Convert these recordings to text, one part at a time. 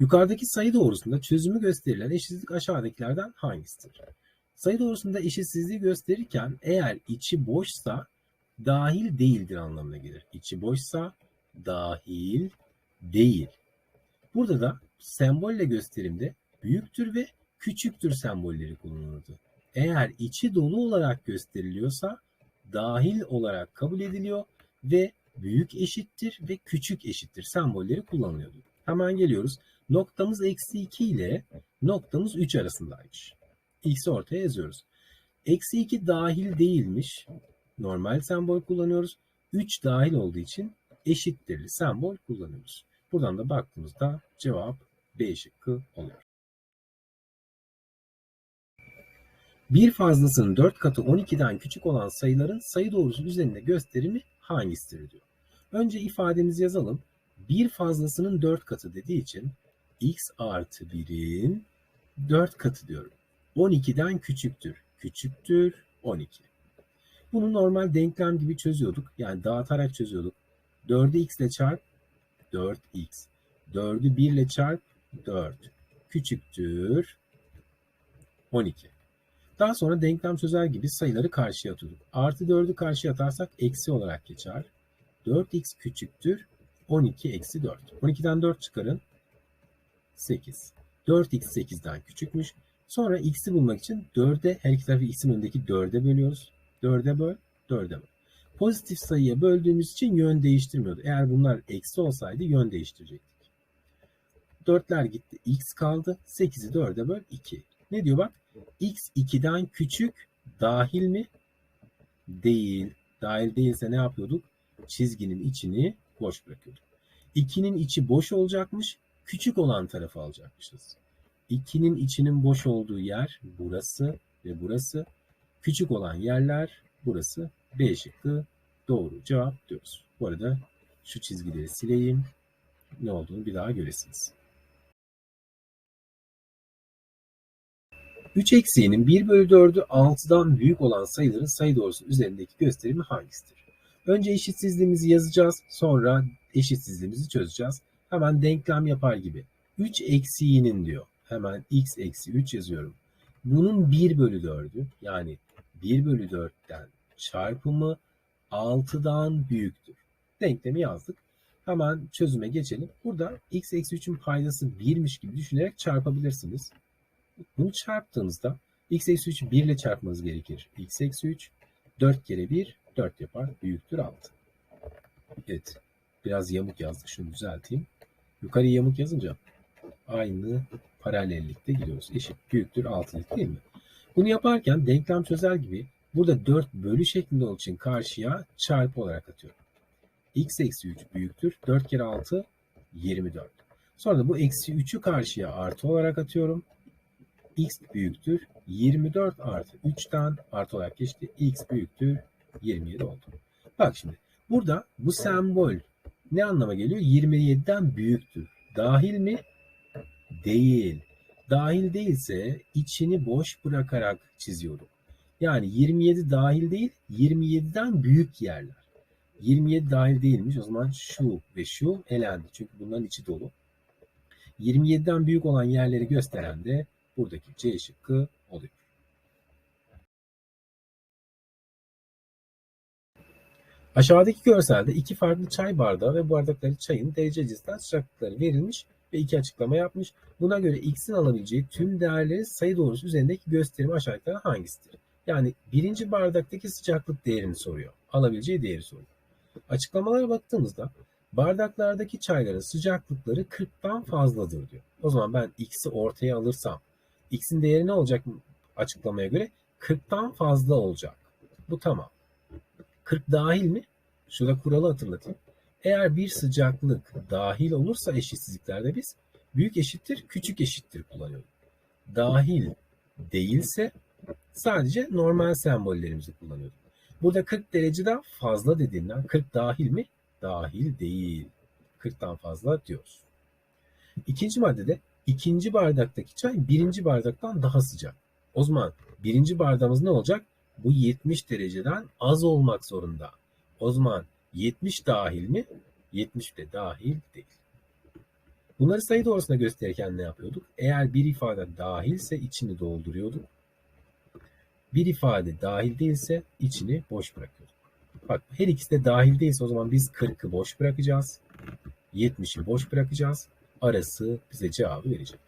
Yukarıdaki sayı doğrusunda çözümü gösterilen eşitsizlik aşağıdakilerden hangisidir? Sayı doğrusunda eşitsizliği gösterirken eğer içi boşsa dahil değildir anlamına gelir. İçi boşsa dahil değil. Burada da sembolle gösterimde büyüktür ve küçüktür sembolleri kullanıldı. Eğer içi dolu olarak gösteriliyorsa dahil olarak kabul ediliyor ve büyük eşittir ve küçük eşittir sembolleri kullanılıyordu. Hemen geliyoruz. Noktamız eksi 2 ile noktamız 3 arasındaymış. X'i ortaya yazıyoruz. Eksi 2 dahil değilmiş. Normal sembol kullanıyoruz. 3 dahil olduğu için eşittirli sembol kullanıyoruz. Buradan da baktığımızda cevap B şıkkı oluyor. Bir fazlasının 4 katı 12'den küçük olan sayıların sayı doğrusu üzerinde gösterimi hangisidir diyor. Önce ifademizi yazalım. Bir fazlasının 4 katı dediği için x artı 1'in 4 katı diyorum. 12'den küçüktür. Küçüktür 12. Bunu normal denklem gibi çözüyorduk. Yani dağıtarak çözüyorduk. 4'ü x ile çarp 4x. 4'ü 1 ile çarp 4. Küçüktür 12. Daha sonra denklem çözer gibi sayıları karşıya atıyorduk. Artı 4'ü karşıya atarsak eksi olarak geçer. 4x küçüktür 12 eksi 4. 12'den 4 çıkarın 8. 4x 8'den küçükmüş. Sonra x'i bulmak için 4'e her iki tarafı x'in önündeki 4'e bölüyoruz. 4'e böl, 4'e böl. Pozitif sayıya böldüğümüz için yön değiştirmiyordu. Eğer bunlar eksi olsaydı yön değiştirecektik. 4'ler gitti. x kaldı. 8'i 4'e böl 2. Ne diyor bak? x 2'den küçük dahil mi? Değil. Dahil değilse ne yapıyorduk? Çizginin içini boş bırakıyorduk. 2'nin içi boş olacakmış. Küçük olan tarafı alacakmışız. 2'nin içinin boş olduğu yer burası ve burası. Küçük olan yerler burası. B şıkkı doğru cevap diyoruz. Bu arada şu çizgileri sileyim. Ne olduğunu bir daha göresiniz. 3 eksiğinin 1 bölü 4'ü 6'dan büyük olan sayıların sayı doğrusu üzerindeki gösterimi hangisidir? Önce eşitsizliğimizi yazacağız. Sonra eşitsizliğimizi çözeceğiz. Hemen denklem yapar gibi. 3 eksiğinin diyor. Hemen x eksi 3 yazıyorum. Bunun 1 bölü 4'ü yani 1 bölü 4'ten çarpımı 6'dan büyüktür. Denklemi yazdık. Hemen çözüme geçelim. Burada x eksi 3'ün paydası 1'miş gibi düşünerek çarpabilirsiniz. Bunu çarptığınızda x eksi 3'ü 1 ile çarpmanız gerekir. x eksi 3 4 kere 1 4 yapar. Büyüktür 6. Evet. Biraz yamuk yazdık. Şunu düzelteyim. Yukarı yamuk yazınca aynı paralellikte gidiyoruz. Eşit büyüktür 6'lık değil mi? Bunu yaparken denklem çözer gibi burada 4 bölü şeklinde olduğu için karşıya çarpı olarak atıyorum. x eksi 3 büyüktür. 4 kere 6 24. Sonra da bu eksi 3'ü karşıya artı olarak atıyorum. x büyüktür. 24 artı 3'ten artı olarak geçti. x büyüktür. 27 oldu. Bak şimdi burada bu sembol ne anlama geliyor? 27'den büyüktür. Dahil mi? Değil. Dahil değilse içini boş bırakarak çiziyorum. Yani 27 dahil değil, 27'den büyük yerler. 27 dahil değilmiş. O zaman şu ve şu elendi. Çünkü bunların içi dolu. 27'den büyük olan yerleri gösteren de buradaki C şıkkı oluyor. Aşağıdaki görselde iki farklı çay bardağı ve bardakları çayın derece cinsinden sıcaklıkları verilmiş ve iki açıklama yapmış. Buna göre x'in alabileceği tüm değerleri sayı doğrusu üzerindeki gösterimi aşağıdakilerden hangisidir? Yani birinci bardaktaki sıcaklık değerini soruyor. Alabileceği değeri soruyor. Açıklamalara baktığımızda bardaklardaki çayların sıcaklıkları 40'tan fazladır diyor. O zaman ben x'i ortaya alırsam x'in değeri ne olacak açıklamaya göre? 40'tan fazla olacak. Bu tamam. 40 dahil mi? Şurada kuralı hatırlatayım. Eğer bir sıcaklık dahil olursa eşitsizliklerde biz büyük eşittir, küçük eşittir kullanıyoruz. Dahil değilse sadece normal sembollerimizi kullanıyoruz. Burada 40 dereceden fazla dediğinden 40 dahil mi? Dahil değil. 40'tan fazla diyoruz. İkinci maddede ikinci bardaktaki çay birinci bardaktan daha sıcak. O zaman birinci bardağımız ne olacak? Bu 70 dereceden az olmak zorunda. O zaman 70 dahil mi? 70 de dahil değil. Bunları sayı doğrusuna gösterirken ne yapıyorduk? Eğer bir ifade dahilse içini dolduruyorduk. Bir ifade dahil değilse içini boş bırakıyorduk. Bak her ikisi de dahil değilse o zaman biz 40'ı boş bırakacağız. 70'i boş bırakacağız. Arası bize cevabı verecek.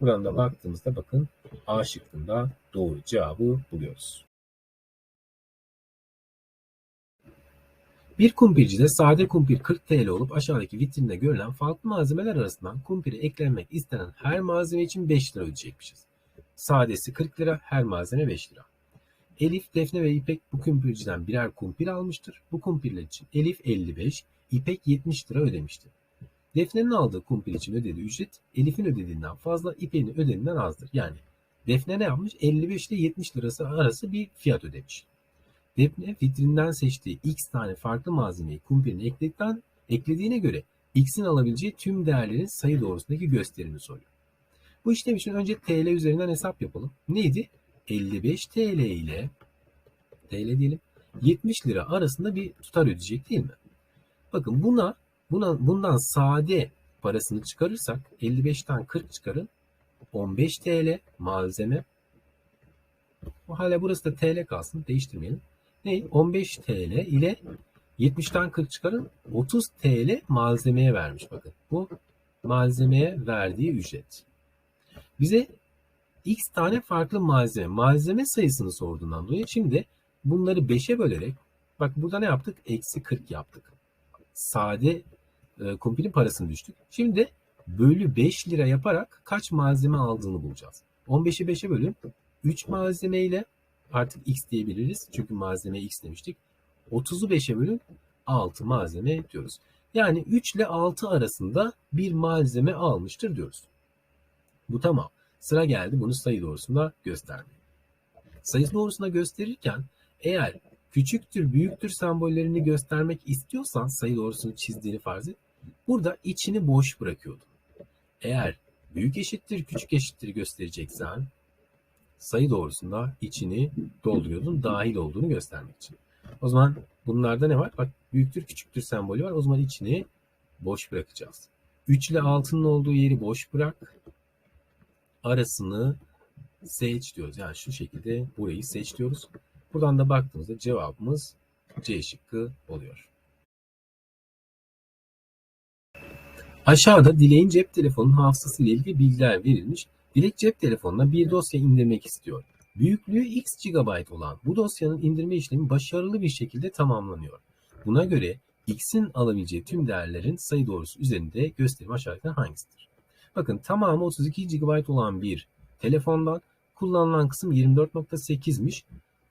Buradan da baktığımızda bakın A şıkkında doğru cevabı buluyoruz. Bir kumpircide sade kumpir 40 TL olup aşağıdaki vitrinde görülen farklı malzemeler arasından kumpire eklenmek istenen her malzeme için 5 lira ödeyecekmişiz. Sadesi 40 lira, her malzeme 5 lira. Elif, Defne ve İpek bu kumpirciden birer kumpir almıştır. Bu kumpirler için Elif 55, İpek 70 lira ödemiştir. Defne'nin aldığı kumpir için ödediği ücret Elif'in ödediğinden fazla, İpek'in ödediğinden azdır. Yani Defne ne yapmış? 55 ile 70 lirası arası bir fiyat ödemiş. Defne vitrinden seçtiği x tane farklı malzemeyi kumpirine ekledikten, eklediğine göre x'in alabileceği tüm değerlerin sayı doğrusundaki gösterimini soruyor. Bu işlem için önce TL üzerinden hesap yapalım. Neydi? 55 TL ile TL diyelim 70 lira arasında bir tutar ödeyecek değil mi? Bakın buna, buna bundan sade parasını çıkarırsak 55'ten 40 çıkarın 15 TL malzeme. O hala burası da TL kalsın değiştirmeyelim. Ne? 15 TL ile 70'ten 40 çıkarın 30 TL malzemeye vermiş bakın. Bu malzemeye verdiği ücret. Bize x tane farklı malzeme, malzeme sayısını sorduğundan dolayı şimdi bunları 5'e bölerek bak burada ne yaptık? Eksi 40 yaptık. Sade e, kumpirin parasını düştük. Şimdi bölü 5 lira yaparak kaç malzeme aldığını bulacağız. 15'i 5'e bölün. 3 malzeme ile artık x diyebiliriz. Çünkü malzeme x demiştik. 30'u 5'e bölün 6 malzeme diyoruz. Yani 3 ile 6 arasında bir malzeme almıştır diyoruz. Bu tamam. Sıra geldi bunu sayı doğrusunda göstermeye. Sayı doğrusunda gösterirken eğer küçüktür, büyüktür sembollerini göstermek istiyorsan sayı doğrusunu çizdiğini farz et. Burada içini boş bırakıyordun. Eğer büyük eşittir, küçük eşittir göstereceksen sayı doğrusunda içini dolduruyordun dahil olduğunu göstermek için. O zaman bunlarda ne var? Bak büyüktür, küçüktür sembolü var. O zaman içini boş bırakacağız. 3 ile 6'nın olduğu yeri boş bırak arasını seç diyoruz. Yani şu şekilde burayı seç diyoruz. Buradan da baktığımızda cevabımız C şıkkı oluyor. Aşağıda Dilek'in cep telefonunun hafızası ile ilgili bilgiler verilmiş. Dilek cep telefonuna bir dosya indirmek istiyor. Büyüklüğü x GB olan bu dosyanın indirme işlemi başarılı bir şekilde tamamlanıyor. Buna göre x'in alabileceği tüm değerlerin sayı doğrusu üzerinde gösterim aşağıdakilerden hangisidir? Bakın tamamı 32 GB olan bir telefondan kullanılan kısım 24.8'miş.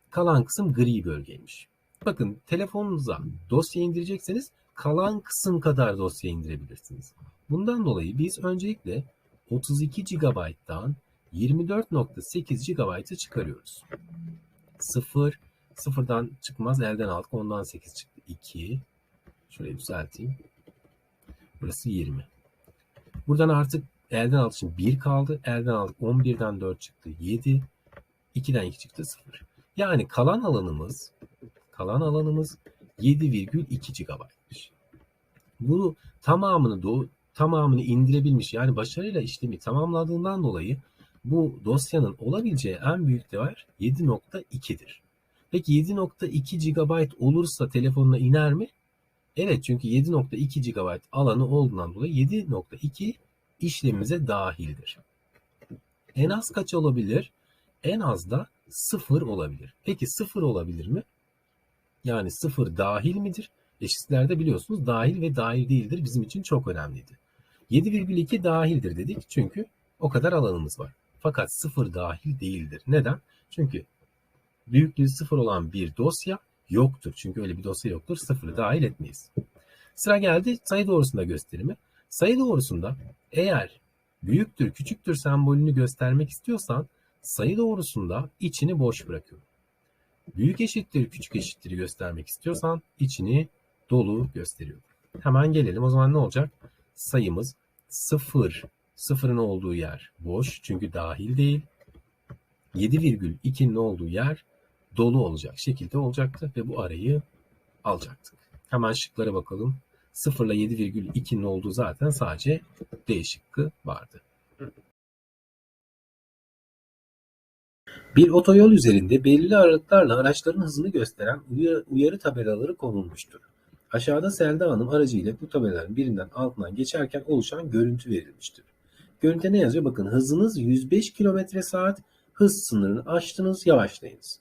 Kalan kısım gri bölgeymiş. Bakın telefonunuza dosya indirecekseniz kalan kısım kadar dosya indirebilirsiniz. Bundan dolayı biz öncelikle 32 GB'dan 24.8 GB'ı çıkarıyoruz. 0, sıfırdan çıkmaz elden aldık ondan 8 çıktı. 2, şöyle düzelteyim. Burası 20. Buradan artık elden aldık için 1 kaldı. Elden aldık 11'den 4 çıktı 7. 2'den 2 çıktı 0. Yani kalan alanımız kalan alanımız 7,2 GB'mış. Bunu tamamını do tamamını indirebilmiş yani başarıyla işlemi tamamladığından dolayı bu dosyanın olabileceği en büyük değer 7.2'dir. Peki 7.2 GB olursa telefonuna iner mi? Evet çünkü 7.2 GB alanı olduğundan dolayı 7.2 işlemimize dahildir. En az kaç olabilir? En az da 0 olabilir. Peki 0 olabilir mi? Yani 0 dahil midir? Eşitlerde biliyorsunuz dahil ve dahil değildir bizim için çok önemliydi. 7,2 dahildir dedik çünkü o kadar alanımız var. Fakat 0 dahil değildir. Neden? Çünkü büyüklüğü 0 olan bir dosya yoktur. Çünkü öyle bir dosya yoktur. 0'ı dahil etmeyiz. Sıra geldi sayı doğrusunda gösterimi. Sayı doğrusunda eğer büyüktür, küçüktür sembolünü göstermek istiyorsan sayı doğrusunda içini boş bırakıyorum. Büyük eşittir, küçük eşittir göstermek istiyorsan içini dolu gösteriyorum. Hemen gelelim. O zaman ne olacak? Sayımız 0, sıfırın olduğu yer boş çünkü dahil değil. 7,2'nin olduğu yer dolu olacak şekilde olacaktı ve bu arayı alacaktık. Hemen şıklara bakalım. 0 ile 7,2'nin olduğu zaten sadece D şıkkı vardı. Bir otoyol üzerinde belirli aralıklarla araçların hızını gösteren uyarı tabelaları konulmuştur. Aşağıda Selda Hanım aracıyla bu tabelaların birinden altından geçerken oluşan görüntü verilmiştir. Görüntüde ne yazıyor? Bakın hızınız 105 km saat, hız sınırını aştınız, yavaşlayınız.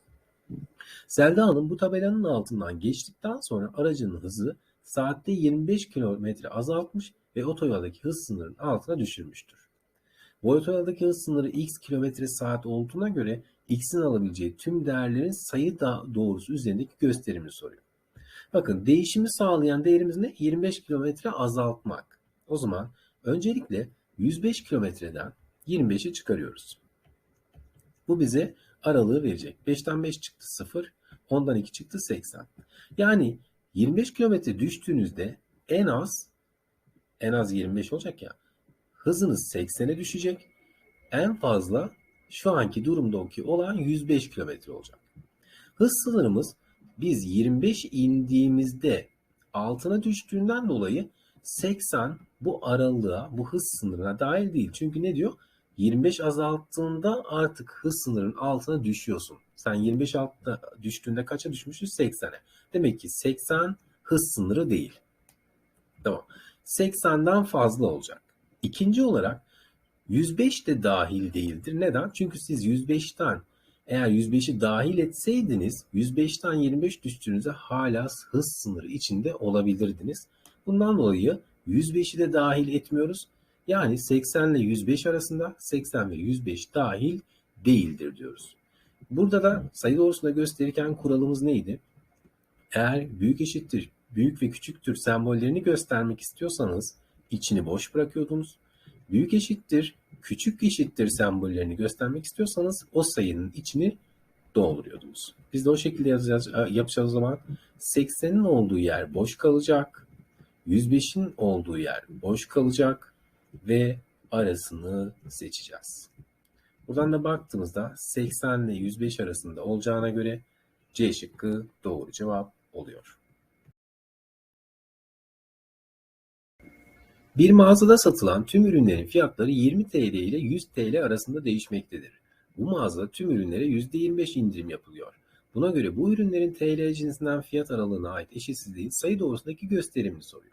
Selda Hanım bu tabelanın altından geçtikten sonra aracının hızı saatte 25 km azaltmış ve otoyoldaki hız sınırının altına düşürmüştür. Bu otoyoldaki hız sınırı x km saat olduğuna göre x'in alabileceği tüm değerlerin sayı da doğrusu üzerindeki gösterimini soruyor. Bakın değişimi sağlayan değerimiz ne? 25 kilometre azaltmak. O zaman öncelikle 105 kilometreden 25'i çıkarıyoruz. Bu bize aralığı verecek. 5'ten 5 çıktı 0, 10'dan 2 çıktı 80. Yani 25 kilometre düştüğünüzde en az en az 25 olacak ya. Hızınız 80'e düşecek. En fazla şu anki durumdaki olan 105 kilometre olacak. Hız sınırımız biz 25 indiğimizde altına düştüğünden dolayı 80 bu aralığa, bu hız sınırına dahil değil. Çünkü ne diyor? 25 azalttığında artık hız sınırının altına düşüyorsun. Sen 25 altta düştüğünde kaça düşmüşsün? 80'e. Demek ki 80 hız sınırı değil. Tamam. 80'den fazla olacak. İkinci olarak 105 de dahil değildir. Neden? Çünkü siz 105'ten eğer 105'i dahil etseydiniz 105'ten 25 düştüğünüzde hala hız sınırı içinde olabilirdiniz. Bundan dolayı 105'i de dahil etmiyoruz. Yani 80 ile 105 arasında 80 ve 105 dahil değildir diyoruz. Burada da sayı doğrusunda gösterirken kuralımız neydi? Eğer büyük eşittir, büyük ve küçüktür sembollerini göstermek istiyorsanız içini boş bırakıyordunuz. Büyük eşittir, küçük eşittir sembollerini göstermek istiyorsanız o sayının içini dolduruyordunuz. Biz de o şekilde yazacağız, yapacağız o zaman. 80'in olduğu yer boş kalacak. 105'in olduğu yer boş kalacak ve arasını seçeceğiz. Buradan da baktığımızda 80 ile 105 arasında olacağına göre C şıkkı doğru cevap oluyor. Bir mağazada satılan tüm ürünlerin fiyatları 20 TL ile 100 TL arasında değişmektedir. Bu mağazada tüm ürünlere %25 indirim yapılıyor. Buna göre bu ürünlerin TL cinsinden fiyat aralığına ait eşitsizliğin sayı doğrusundaki gösterimini soruyor.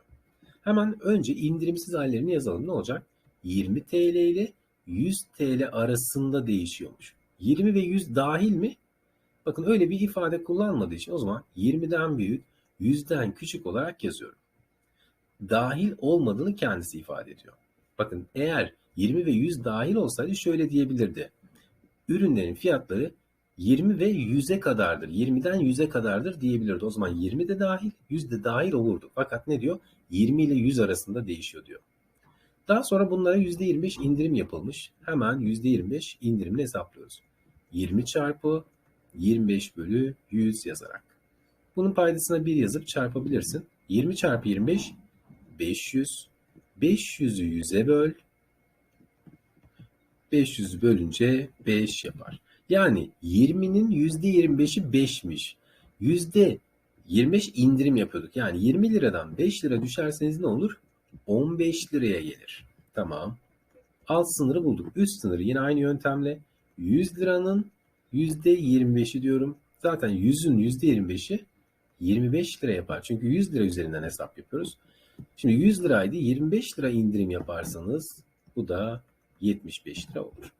Hemen önce indirimsiz hallerini yazalım. Ne olacak? 20 TL ile 100 TL arasında değişiyormuş. 20 ve 100 dahil mi? Bakın öyle bir ifade kullanmadığı için o zaman 20'den büyük, 100'den küçük olarak yazıyorum. Dahil olmadığını kendisi ifade ediyor. Bakın eğer 20 ve 100 dahil olsaydı şöyle diyebilirdi. Ürünlerin fiyatları 20 ve 100'e kadardır. 20'den 100'e kadardır diyebilirdi. O zaman 20 de dahil, 100 de dahil olurdu. Fakat ne diyor? 20 ile 100 arasında değişiyor diyor. Daha sonra bunlara %25 indirim yapılmış. Hemen %25 indirimini hesaplıyoruz. 20 çarpı 25 bölü 100 yazarak. Bunun paydasına 1 yazıp çarpabilirsin. 20 çarpı 25 500. 500'ü 100'e böl. 500 bölünce 5 yapar. Yani 20'nin %25'i 5'miş. %25 indirim yapıyorduk. Yani 20 liradan 5 lira düşerseniz ne olur? 15 liraya gelir. Tamam. Alt sınırı bulduk. Üst sınırı yine aynı yöntemle 100 liranın %25'i diyorum. Zaten 100'ün %25'i 25 lira yapar. Çünkü 100 lira üzerinden hesap yapıyoruz. Şimdi 100 liraydı 25 lira indirim yaparsanız bu da 75 lira olur.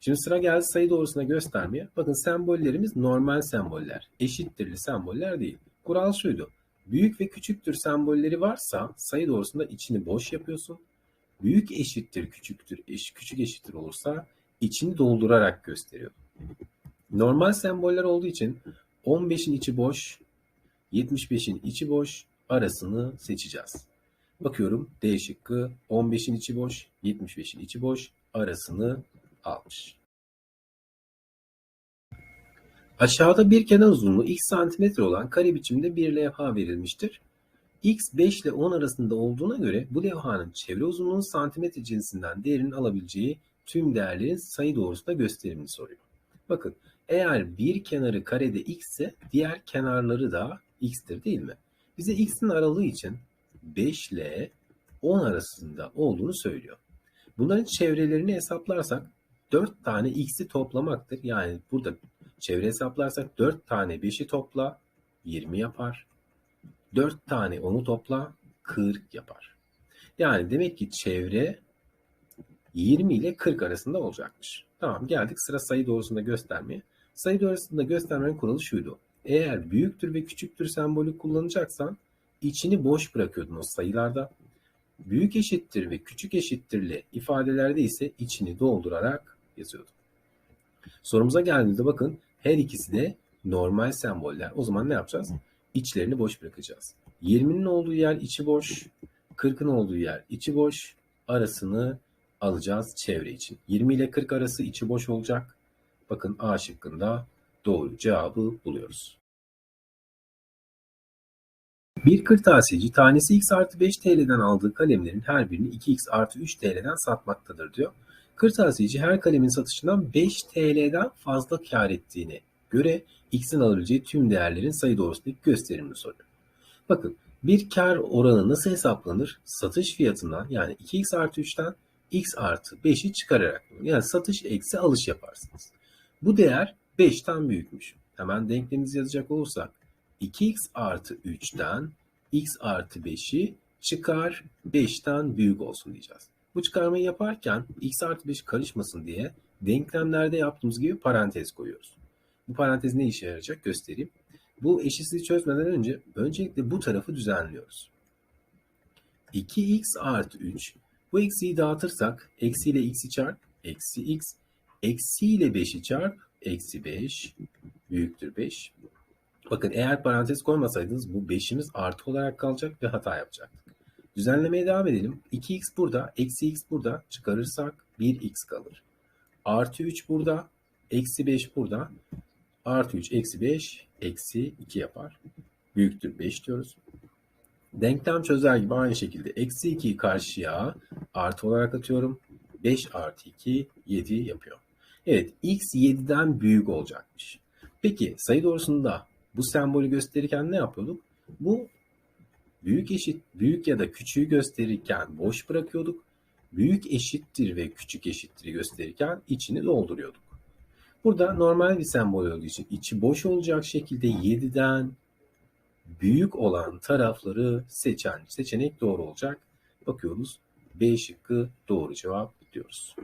Şimdi sıra geldi sayı doğrusuna göstermeye. Bakın sembollerimiz normal semboller. Eşittirli semboller değil. Kural şuydu. Büyük ve küçüktür sembolleri varsa sayı doğrusunda içini boş yapıyorsun. Büyük eşittir küçüktür, eş, küçük eşittir olursa içini doldurarak gösteriyor. Normal semboller olduğu için 15'in içi boş, 75'in içi boş arasını seçeceğiz. Bakıyorum D şıkkı 15'in içi boş, 75'in içi boş arasını almış. Aşağıda bir kenar uzunluğu x santimetre olan kare biçimde bir levha verilmiştir. x 5 ile 10 arasında olduğuna göre bu levhanın çevre uzunluğunun santimetre cinsinden değerini alabileceği tüm değerlerin sayı doğrusunda gösterimini soruyor. Bakın eğer bir kenarı karede x ise diğer kenarları da x'tir değil mi? Bize x'in aralığı için 5 ile 10 arasında olduğunu söylüyor. Bunların çevrelerini hesaplarsak 4 tane x'i toplamaktır. Yani burada çevre hesaplarsak 4 tane 5'i topla 20 yapar. 4 tane 10'u topla 40 yapar. Yani demek ki çevre 20 ile 40 arasında olacakmış. Tamam geldik sıra sayı doğrusunda göstermeye. Sayı doğrusunda göstermenin kuralı şuydu. Eğer büyüktür ve küçüktür sembolü kullanacaksan içini boş bırakıyordun o sayılarda. Büyük eşittir ve küçük eşittirle ifadelerde ise içini doldurarak yazıyordum. Sorumuza geldiğimizde bakın her ikisi de normal semboller. O zaman ne yapacağız? İçlerini boş bırakacağız. 20'nin olduğu yer içi boş, 40'ın olduğu yer içi boş, arasını alacağız çevre için. 20 ile 40 arası içi boş olacak. Bakın A şıkkında doğru cevabı buluyoruz. Bir kırtasiyeci tanesi x artı 5 TL'den aldığı kalemlerin her birini 2x artı 3 TL'den satmaktadır diyor. Kırtasiyeci her kalemin satışından 5 TL'den fazla kar ettiğine göre x'in alabileceği tüm değerlerin sayı doğrusundaki gösterimini soruyor. Bakın bir kar oranı nasıl hesaplanır? Satış fiyatından yani 2x artı 3'ten x artı 5'i çıkararak. Yani satış eksi alış yaparsınız. Bu değer 5'ten büyükmüş. Hemen denklemimizi yazacak olursak 2x artı 3'ten x artı 5'i çıkar 5'ten büyük olsun diyeceğiz. Bu çıkarmayı yaparken x artı 5 karışmasın diye denklemlerde yaptığımız gibi parantez koyuyoruz. Bu parantez ne işe yarayacak göstereyim. Bu eşitsizliği çözmeden önce öncelikle bu tarafı düzenliyoruz. 2x artı 3 bu eksiyi dağıtırsak eksi ile x'i çarp eksi x eksi ile 5'i çarp eksi 5 büyüktür 5. Bakın eğer parantez koymasaydınız bu 5'imiz artı olarak kalacak ve hata yapacaktık. Düzenlemeye devam edelim. 2x burada, eksi x burada çıkarırsak 1x kalır. Artı 3 burada, eksi 5 burada. Artı 3 eksi 5 eksi 2 yapar. Büyüktür 5 diyoruz. Denklem çözer gibi aynı şekilde eksi 2'yi karşıya artı olarak atıyorum. 5 artı 2 7 yapıyor. Evet x 7'den büyük olacakmış. Peki sayı doğrusunda bu sembolü gösterirken ne yapıyorduk? Bu büyük eşit büyük ya da küçüğü gösterirken boş bırakıyorduk. Büyük eşittir ve küçük eşittir gösterirken içini dolduruyorduk. Burada normal bir sembol olduğu için içi boş olacak şekilde 7'den büyük olan tarafları seçen seçenek doğru olacak. Bakıyoruz B şıkkı doğru cevap diyoruz.